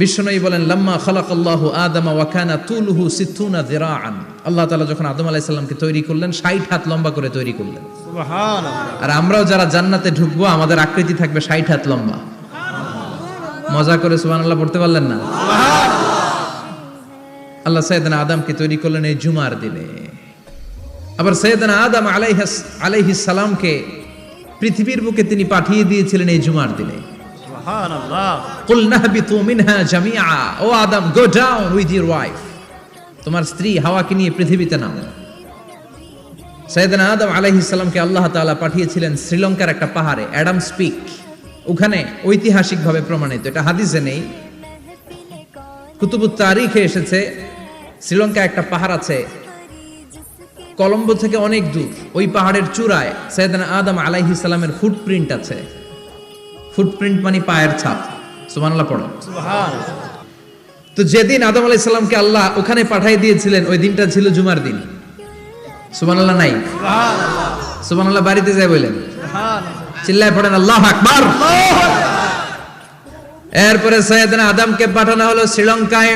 বিশ্বনবী বলেন লাম্মা খালাকাল্লাহু আদামা ওয়া কানা তুলুহু সিত্তুনা যিরাআন আল্লাহ তাআলা যখন আদম আলাইহিস সালামকে তৈরি করলেন 60 হাত লম্বা করে তৈরি করলেন। সুবহানাল্লাহ। আর আমরাও যারা জান্নাতে ঢুকবো আমাদের আকৃতি থাকবে 60 হাত লম্বা। মজা করে সুবহানাল্লাহ পড়তে পারলেন না? আল্লাহ সৈয়দনা আদমকে তৈরি করলেন এই জুমার দিনে। আবার সৈয়দনা আদম আলাইহাস আলাইহিস সালামকে পৃথিবীর বুকে তিনি পাঠিয়ে দিয়েছিলেন এই জুমার দিনে। O Adam go down with your wife তোমার স্ত্রী হাওয়াকে নিয়ে পৃথিবীতে নামো। সৈয়দনা আদম আলাইহিস আল্লাহ তাআলা পাঠিয়েছিলেন শ্রীলঙ্কার একটা পাহাড়ে, অ্যাডাম স্পিক। ওখানে ঐতিহাসিকভাবে প্রমাণিত, এটা হাদিসে নেই। কুতুবুত তারিখে এসেছে শ্রীলঙ্কা একটা পাহাড় আছে, কলম্বো থেকে অনেক দূর। ওই পাহাড়ের চূড়ায় সৈয়দনা আদম আলাইহিস সালামের ফুটপ্রিন্ট আছে। ফুটপ্রিন্ট মানে পায়ের ছাপ। সুবহানাল্লাহ পড়ো। তো যেদিন আদম আলাইহিস সালামকে আল্লাহ ওখানে পাঠিয়ে দিয়েছিলেন ওই দিনটা ছিল জুমার দিন। সুবহানাল্লাহ নাই? সুবহানাল্লাহ। বাড়িতে যায় বলেন। চিল্লায় পড়েন আল্লাহ আকবার। এরপরে সৈয়দনা আদমকে পাঠানো হলো শ্রীলঙ্কায়।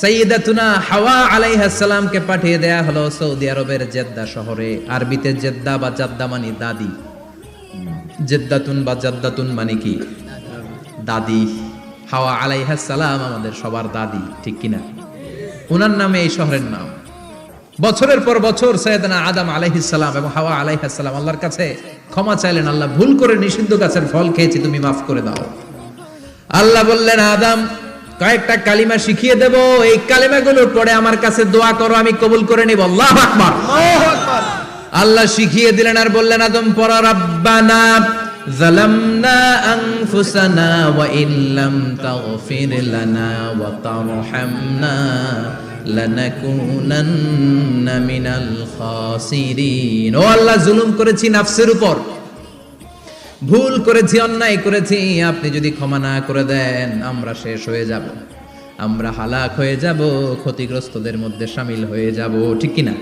সৈয়দাতুনা হাওয়া আলাইহাস সালামকে পাঠিয়ে দেয়া হলো সৌদি আরবের জেদ্দা শহরে। আরবিতে জেদ্দা বা জাদ্দা মানে দাদি। জেদ্দাতুন বা জাদ্দাতুন মানে কি? দাদি। হাওয়া আলাইহাস সালাম আমাদের সবার দাদি, ঠিক কিনা? ওনার নামে এই শহরের নাম। বছরের পর বছর সৈয়দনা আদম আলাইহিস সালাম এবং হাওয়া আলাইহিস সালাম আল্লাহর কাছে ক্ষমা চাইলেন, আল্লাহ ভুল করে নিষিদ্ধ গাছের ফল খেয়েছি, তুমি মাফ করে দাও। আল্লাহ বললেন, আদম, কয়েকটা কালিমা শিখিয়ে দেব, এই কালিমাগুলোর পড়ে আমার কাছে দোয়া করো, আমি কবুল করে নিব। আল্লাহ আকবার। আল্লাহু আকবার। আল্লাহ শিখিয়ে দিলেন আর বললেন, আদম পর রাব্বানা জালামনা আনফুসানা ওয়া ইল্লাম তাগফির লানা ওয়া তারহামনা লানাকুনান্না মিনাল খাসিরিন। ও আল্লাহ, জুলুম করেছি নাফসের উপর, ভুল করেছি, অন্যায় করেছি, আপনি যদি ক্ষমা না করে দেন, আমরা শেষ হয়ে যাব। আমরা হালাক হয়ে যাব ক্ষতিগ্রস্তদের মধ্যে সামিল হয়ে যাব ঠিক কিনা?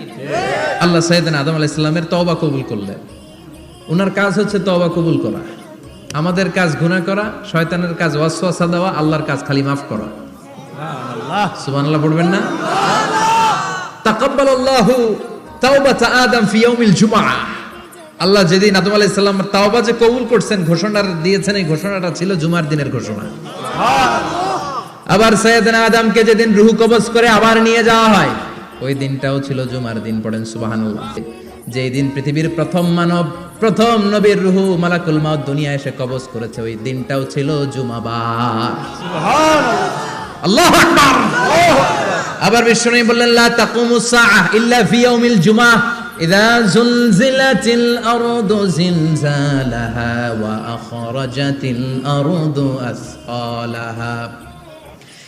আল্লাহ সাইদান আদম আলাহ ইসলামের তওবা কবুল করলেন। ওনার কাজ হচ্ছে তওবা কবুল করা। আমাদের কাজ গুনাহ করা শয়তানের কাজ ওয়াসওয়াসা দেওয়া আল্লাহর কাজ খালি মাফ করা। সুবহানাল্লাহ। সুবহানাল্লাহ পড়বেন না? তাকাব্বালাল্লাহু তাওবাতা আদম ফি ইয়াউমিল জুমআ। আল্লাহ যেদিন আদম আলাইহিস সালাম তাওবা যে কবুল করছেন ঘোষণা দিয়েছেন এই ঘোষণাটা ছিল জুমার দিনের ঘোষণা। আবার সৈয়দনা আদমকে যেদিন রুহু কবজ করে আবার নিয়ে যাওয়া হয় ওই দিনটাও ছিল জুমার দিন পড়েন সুবহানাল্লাহ। যেই দিন পৃথিবীর প্রথম মানব প্রথম নবীর রুহু মালাকুল মাউত দুনিয়া এসে কবজ করেছে ওই দিনটাও ছিল জুমাবার। আল্লাহু আকবার! আবার বিশ্বনবী বললেন লা তাকুমু সাআহ ইল্লা ফি ইয়াউমিল জুমআহ ইযা জুলজিলাতিল আরদু জিলজালাহা ওয়া আখরাজাতিল আরদু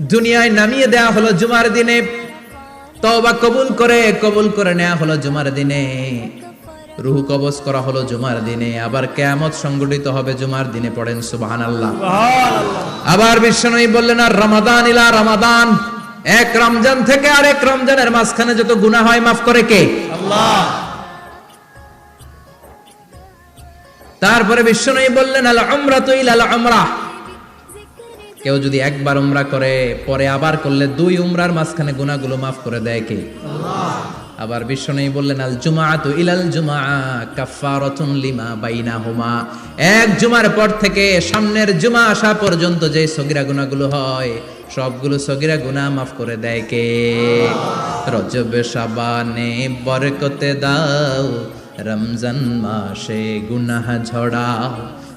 দুনিয়ায় নামিয়ে দেয়া হলো জুমার দিনে। তওবা কবুল করে কবুল করে নেওয়া হলো জুমার দিনে। রুহু কবজ করা হলো জুমার দিনে। আবার কেয়ামত সংগঠিত হবে জুমার দিনে পড়েন সুবহানাল্লাহ। সুবহানাল্লাহ। আবার বিশ্বনবী বললেন আর রমাদান ইলা রমাদান। এক রমজান থেকে আরেক রমজানের মাঝখানে যত গুনাহ হয় মাফ করে কে? আল্লাহ। তারপরে বিশ্বনবী বললেন আল উমরাতু ইলাল উমরাহ কেউ যদি একবার উমরা করে, পরে আবার করলে দুই উমরার মাঝখানে গুনাহগুলো মাফ করে দেয় কে? আবার বিশ্ব বিশ্বনবী বললেন, আল জুমাআতু ইলাল জুমআ কাফফারাতুন লিমা বাইনাহুমা। এক জুমার পর থেকে সামনের জুমা আসা পর্যন্ত যে সগিরা গুনাহগুলো হয়, সবগুলো সগিরা গুনাহ মাফ করে দেয় কে? রজব শাবানে বরকতে দাও, রমজান মাসে গুনাহ ঝড়াও।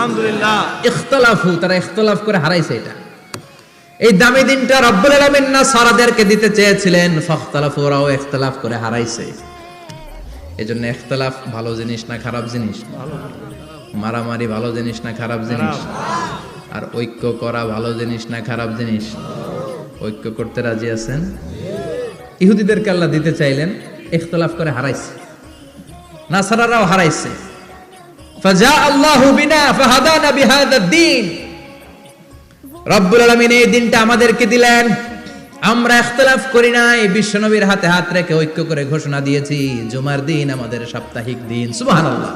আলহামদুলিল্লাহ। ইখতলাফু, তারা ইখতলাফ করে হারাইছে এটা। এই দামি দিনটা রব্বুল আলামিন না সারাদেরকে দিতে চেয়েছিলেন ওরাও ইখতলাফ করে হারাইছে। এজন্য ইখতলাফ ভালো জিনিস না খারাপ জিনিস? মারামারি ভালো জিনিস না খারাপ জিনিস? আর ঐক্য করা ভালো জিনিস না খারাপ জিনিস? ঐক্য করতে রাজি আছেন? ইহুদিদেরকে আল্লাহ দিতে চাইলেন, ইখতলাফ করে হারাইছে। নাসারারাও হারাইছে। রব্বুল আলামিন এই দিনটা আমাদেরকে দিলেন। আমরা ইখতলাফ করি নাই বিশ্বনবীর হাতে হাত রেখে ঐক্য করে ঘোষণা দিয়েছি জুমার দিন আমাদের সাপ্তাহিক দিন। সুবহানাল্লাহ।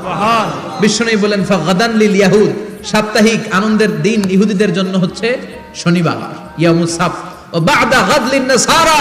বিশ্বনবী বলেন ফাগাদান লিল ইয়াহুদ। সাপ্তাহিক আনন্দের দিন ইহুদিদের জন্য হচ্ছে শনিবার ইয়ামুস ও বাদা গাদ নাসারা।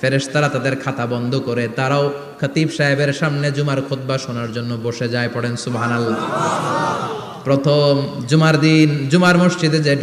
ফেরেশতারা তাদের খাতা বন্ধ করে তারাও খতিব সাহেবের সামনে জুমার খোদ্া শোনার জন্য বসে যায় পড়েন, সুবহানাল্লাহ। প্রথম জুমার দিন, জুমার মসজিদে যে